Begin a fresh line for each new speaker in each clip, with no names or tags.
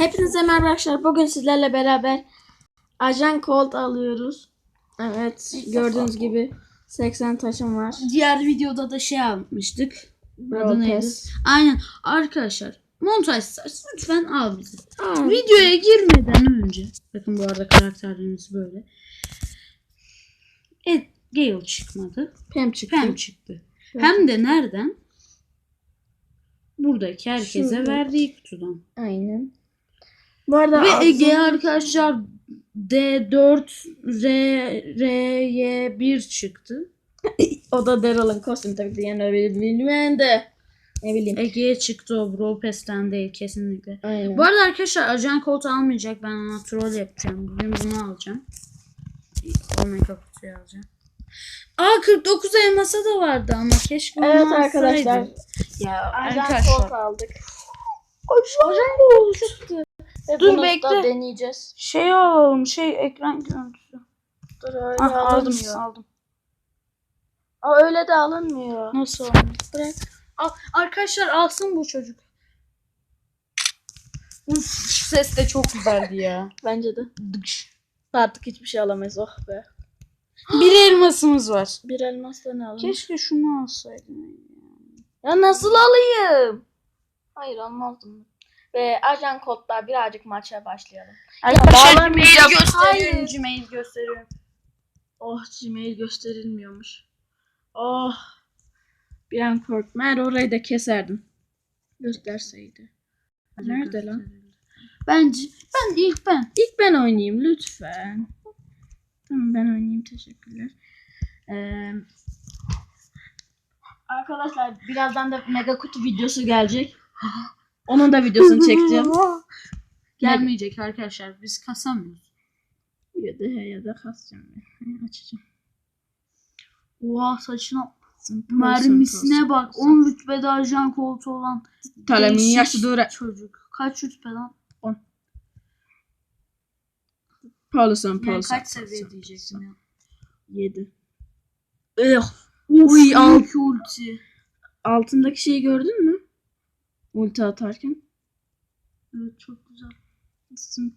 Hepinize merhaba arkadaşlar. Bugün sizlerle beraber Ajan Colt alıyoruz. Evet, gördüğünüz gibi 80 taşım var.
Diğer videoda da şey almıştık.
Brawl
Adı neydi? Aynen. Arkadaşlar montaj istersen lütfen al bizi.
Aa,
Videoya girmeden önce bakın bu arada karakterlerimiz böyle. Evet Gale çıkmadı.
Pem çıktı.
Pam çıktı. Hem de nereden? Buradaki herkese
Şurada.
verdiği kutudan.
Aynen. Bu arada
Ve Ege arkadaşlar D4 R RY1 çıktı.
o da Daryl'ın kostümü tabii ki yani öyle bilmeyen de ne bileyim.
Ege'ye çıktı o Brawl Pass'ten değil kesinlikle.
Aynen.
Bu arada arkadaşlar Ajan Colt almayacak. Ben ona troll yapacağım. Bugün bunu alacağım. Omega kutuyu alacağım. Aa 49 elmasa da vardı ama keşke
Evet arkadaşlar.
Ya
Ajan
arkadaşlar.
Aldık. Ajan Colt çıktı. Ve
Dur,
bunu
bekle.
da deneyeceğiz.
Şey alalım şey ekran görüntüsü.
Dur öyle
Ah, aldım
alınmıyor.
aldım.
Aa, öyle de alınmıyor.
Nasıl aldım?
Bırak.
Al, arkadaşlar alsın bu çocuk. Uf, ses de çok güzeldi ya.
Bence de.
Dıkş.
Artık hiçbir şey alamayız. Oh be.
Bir elmasımız var.
Bir elmasla ne alalım?
Keşke şunu alsaydım.
Ya nasıl alayım? Hayır almazdım. Ve Ajan Kod'da birazcık maça başlayalım.
Arkadaşlar
bağlanmayacağım.
Gmail gösteriyorum.
Hayır.
Gmail gösteriyorum.
Oh Gmail gösterilmiyormuş. Oh. Bir an korkma. Eğer orayı da keserdim. Gösterseydi. Nerede lan?
Bence ben ilk ben.
İlk ben oynayayım lütfen. Tamam ben oynayayım teşekkürler. Ee, arkadaşlar birazdan da mega kutu videosu gelecek. Onun da videosunu çekeceğim.
Gelmeyecek arkadaşlar. Biz kasamıyoruz.
ya da ya da kasacağım ben. Açacağım.
Oha saçına
Mermisine
bak. 10 rütbede ajan koltuğu olan değişik
yaşı doğru.
çocuk. Kaç rütbe lan?
Pauluson
Yani
Pauluson.
kaç seviye diyeceksin ya.
7.
Eh.
Uy, al.
ilk ulti.
Altındaki şeyi gördün mü? Ulti atarken.
Evet çok güzel.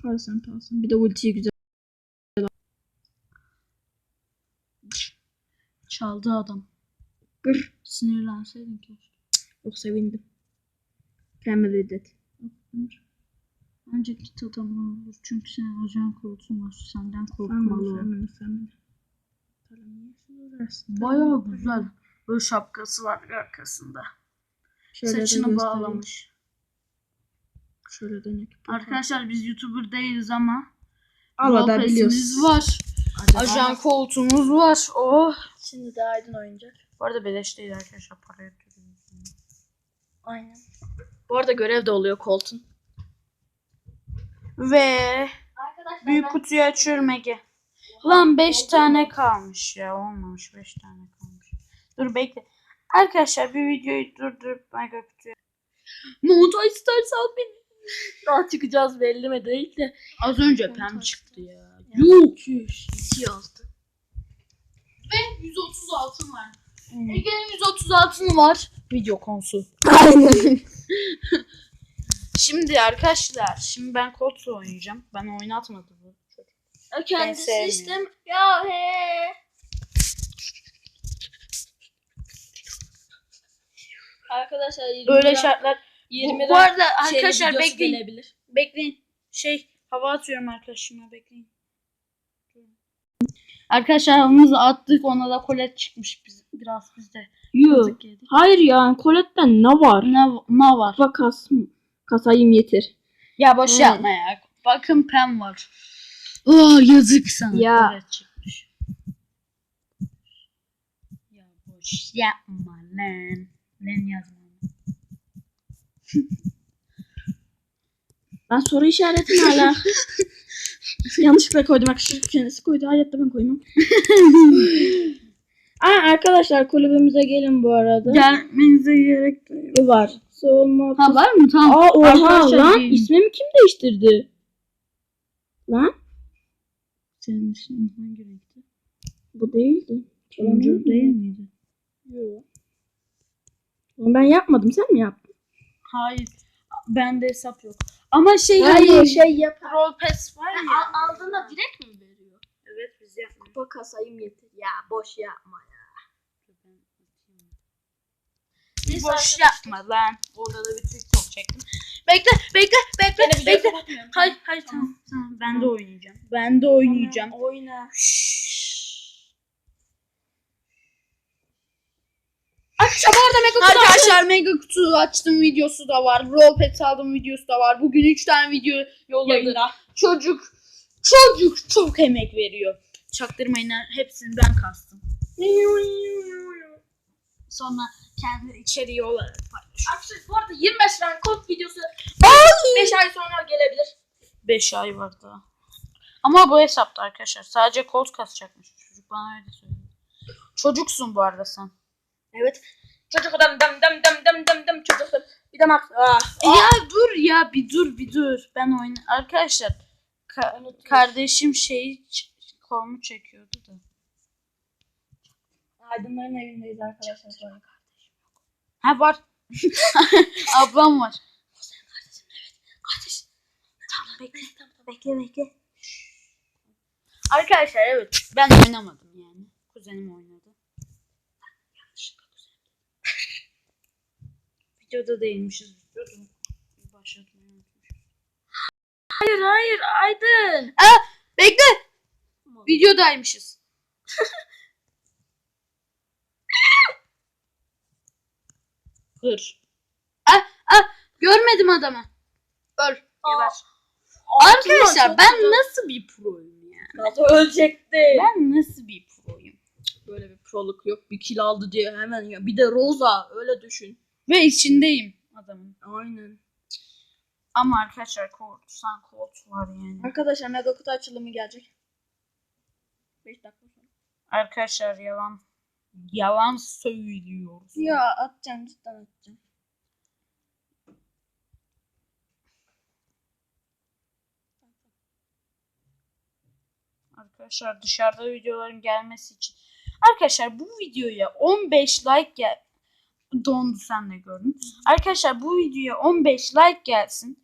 Pauluson Pauluson. Bir de ultiyi güzel.
Çaldı adam.
Gır.
Sinirlenseydin keşke.
Çok sevindim. Pembe reddet.
Bence git adamı olur. Çünkü senin ajan koltuğun var. Senden korkmalı.
doğru aslında.
Bayağı güzel. Böyle şapkası var arkasında.
Şöyle
Saçını bağlamış.
Şöyle dönük.
Arkadaşlar biz YouTuber değiliz ama
Allah da
Brawl
biliyoruz.
Var. Ajan koltuğumuz var. Oh.
Şimdi de Aydın oyuncak.
Bu arada beleş değil arkadaşlar. Para yatırıyoruz.
Aynen. Bu arada görev de oluyor Colt'un.
Ve
Arkadaşlar
büyük kutuyu açıyorum Ege. Lan 5 tane kalmış ya. Olmamış 5 tane kalmış. Dur bekle. Arkadaşlar bir videoyu durdurup kutuya.
Montaj istersen al beni. Daha çıkacağız belli mi değil de.
Az önce pem çıktı ya.
Yok. 2 yazdı.
Ve 130 altın var. Ege'nin 130 altını var. Video konusu.
Aynen.
Şimdi arkadaşlar, şimdi ben Colt'la oynayacağım. Ben oynatmadı bu.
Kendisi istem. Ya he. Arkadaşlar 20
Böyle şartlar.
20
bu, bu arada
şeyli
arkadaşlar bekleyin.
gelebilir.
Bekleyin. Şey hava atıyorum arkadaşıma bekleyin. Arkadaşlar havamızı attık ona da kolet çıkmış biz, biraz bizde.
Yok. Hayır ya koletten ne var?
Ne, ne var?
Kafa kas kasayım yeter.
Ya boş
Hmm.
yapma ya. Bakın pem var. Oh yazık sana.
Ya.
Kolet çıkmış. Ya boş yapma lan. Lan yazma.
Ben soru işaretini hala yanlışlıkla koydum. Arkadaşlar kendisi koydu. Hayatta ben koymam. Aa, arkadaşlar kulübümüze gelin bu arada.
Gelmenize gerek yok.
Var. Soğulma.
Ha var mı? Tamam.
Aa oha
Arkadaşlar
lan.
gelin.
İsmimi kim değiştirdi? Lan?
Senin ismin hangi renkti?
Bu değildi.
Turuncu değil miydi?
Yok. Ben yapmadım. Sen mi yaptın?
Hayır. Bende hesap yok. Ama şey
Hayır
hani
şey yap.
Roll Pass var ya.
Al- aldığında direkt mi veriyor?
Evet biz yapmıyoruz.
Kupa kasayım yeter. Ya boş yapma ya. Neyse
Boş yapma lan. Orada da bir TikTok çektim. Bekle, bekle, bekle, bekle.
kapatmıyorum.
Hayır, hayır tamam, tamam. Ben de oynayacağım. Ben de oynayacağım.
Oyna.
Akşam orada mega kutu Arkadaşlar mega kutu açtım videosu da var. Roll pet aldım videosu da var. Bugün 3 tane video yolladı. Çocuk çocuk çok emek veriyor. Çaktırmayın hepsini ben kastım. Sonra kendi içeriği olarak paylaşıyor.
Arkadaşlar bu arada 25 rank kod videosu 5 ay sonra gelebilir.
5 ay var daha. Ama bu hesapta arkadaşlar. Sadece kod kasacakmış. Çocuk bana öyle söyledi. Çocuksun bu arada sen.
Evet. Çocuk adam dem dem dem dem dem dem çocuk. Bir de mak. Ah.
E Ya dur ya bir dur bir dur. Ben oyna arkadaşlar ka- kardeşim şeyi kolumu çekiyordu da.
Aydınların evindeyiz arkadaşlar.
Ha var. Ablam var.
Kardeş. Tamam bekle. Bekle bekle.
Arkadaşlar evet ben oynamadım yani. Kuzenim oynadı. Videoda değilmişiz. Videoda başlatmayı unutmuşuz.
Hayır hayır Aydın.
Bekle. Videodaymışız. Hır. Ah, ah, görmedim adamı. Öl. Geber. Arkadaşlar ben nasıl bir proyum ya?
nasıl ölecekti?
Ben nasıl bir proyum?
Böyle bir proluk yok. Bir kill aldı diye hemen ya. Bir de Rosa öyle düşün.
Ve içindeyim adamın.
Aynen.
Ama arkadaşlar korksan kolt var yani.
Arkadaşlar mega kutu açılımı gelecek. 5 dakika sonra.
Arkadaşlar yalan yalan söylüyoruz.
Ya atacağım cidden atacağım.
Arkadaşlar dışarıda videoların gelmesi için. Arkadaşlar bu videoya 15 like gel dondu sen de gördün. Arkadaşlar bu videoya 15 like gelsin.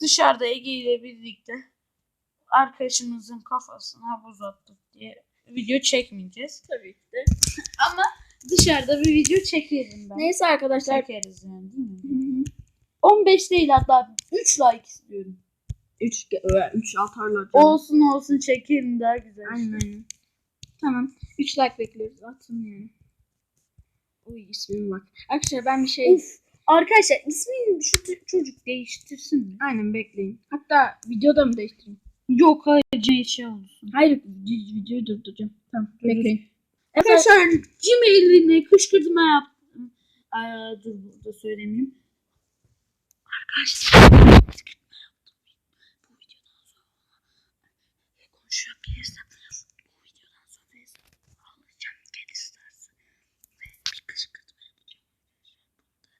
Dışarıda Ege ile birlikte arkadaşımızın kafasına buz attık diye video çekmeyeceğiz.
Tabii ki de.
Ama dışarıda bir video çekerim ben.
Neyse arkadaşlar.
Çekeriz yani değil mi? 15 değil hatta 3 like istiyorum.
3 3 atarlar.
Olsun olsun çekerim daha güzel.
Aynen aynen. Tamam. 3 like bekliyoruz. Atın yani. Uy ismime bak. Arkadaşlar ben bir şey...
Uf, arkadaşlar ismini şu çocuk değiştirsin mi?
Aynen bekleyin. Hatta videoda mı değiştireyim?
Yok hayır C şey olsun.
Hayır vi- videoyu durduracağım. Tamam bekleyin.
Arkadaşlar Gmail'ine kışkırtma yaptım. Aa, dur burada söylemeyeyim. Arkadaşlar kışkırtma yaptım. Bu videodan sonra konuşuyorum gelirsem bu videodan sonra hesabı alacağım gel istersen. Ve bir kışkırtma yapacağım. Bunu da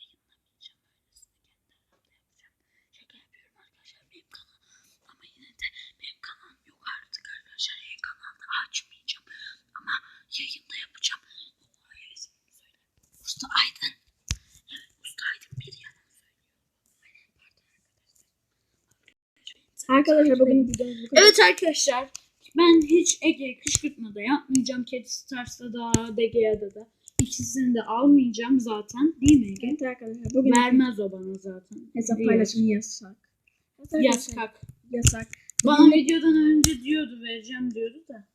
yayınlamayacağım. Öylesine kendi aramda yapacağım. Şaka yapıyorum arkadaşlar benim kanal. Ama yine de benim kanalım yok artık arkadaşlar. Yeni kanalda açmayacağım. Ama yayında yapacağım. Ay, ismini söyle. Usta Aydın. Evet Usta Aydın bir yalan söylüyor. Arkadaşlar.
Bugün.
Evet arkadaşlar. Ben hiç Ege kışkırtmada yapmayacağım. Cat Stars'ta da DG'de da. İkisini de almayacağım zaten. Değil mi Ege?
Evet arkadaşlar bugün
Vermez o bana zaten.
hesap paylaşımı yasak. Evet
Yasak.
Yasak.
Bana videodan önce diyordu vereceğim diyordu da.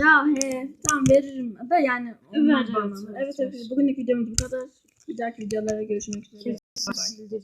Ya he tamam veririm da yani olmaz evet,
evet,
Evet, bugünlük videomuz bu kadar. Bir dahaki videolara görüşmek üzere.
Kesin.